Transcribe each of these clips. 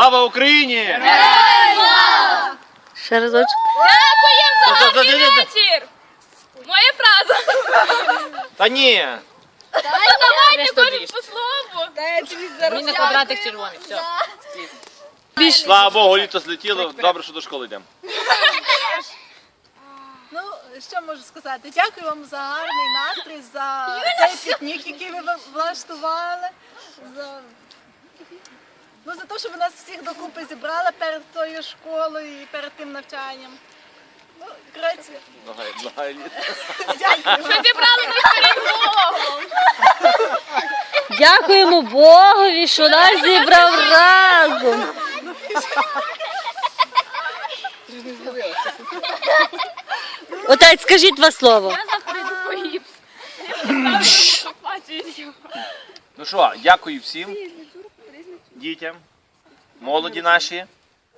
Слава Україні! Ще разочок. Дякуємо за гарний вечір! Моя фраза. Та ні! Та давайте кожен по слову. Мені на квадратик червоний. Все. Слава Богу, літо злетіло. Добре, що до школи йдемо. Ну, що можу сказати? Дякую вам за гарний настрій, за цей пікнік, який ви влаштували. За... Ну, за те, що ви нас всіх докупи зібрали перед тою школою і перед тим навчанням. Ну, коротше, літо. дякую. Що зібрали нас перед Богом. дякуємо Богові, що нас зібрав разом. Отець, скажіть два слова. Я завтра йду по гіпс. Ну що, дякую всім дітям, молоді наші,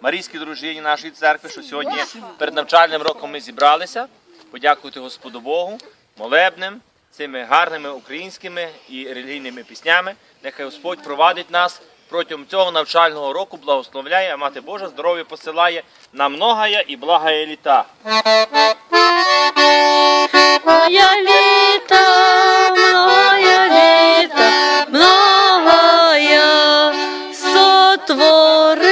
Марійській дружині нашої церкви, що сьогодні перед навчальним роком ми зібралися. Подякувати Господу Богу, молебним, цими гарними українськими і релігійними піснями. Нехай Господь провадить нас протягом цього навчального року, благословляє, а мати Божа здоров'я посилає на многая і благая літа. сотвори.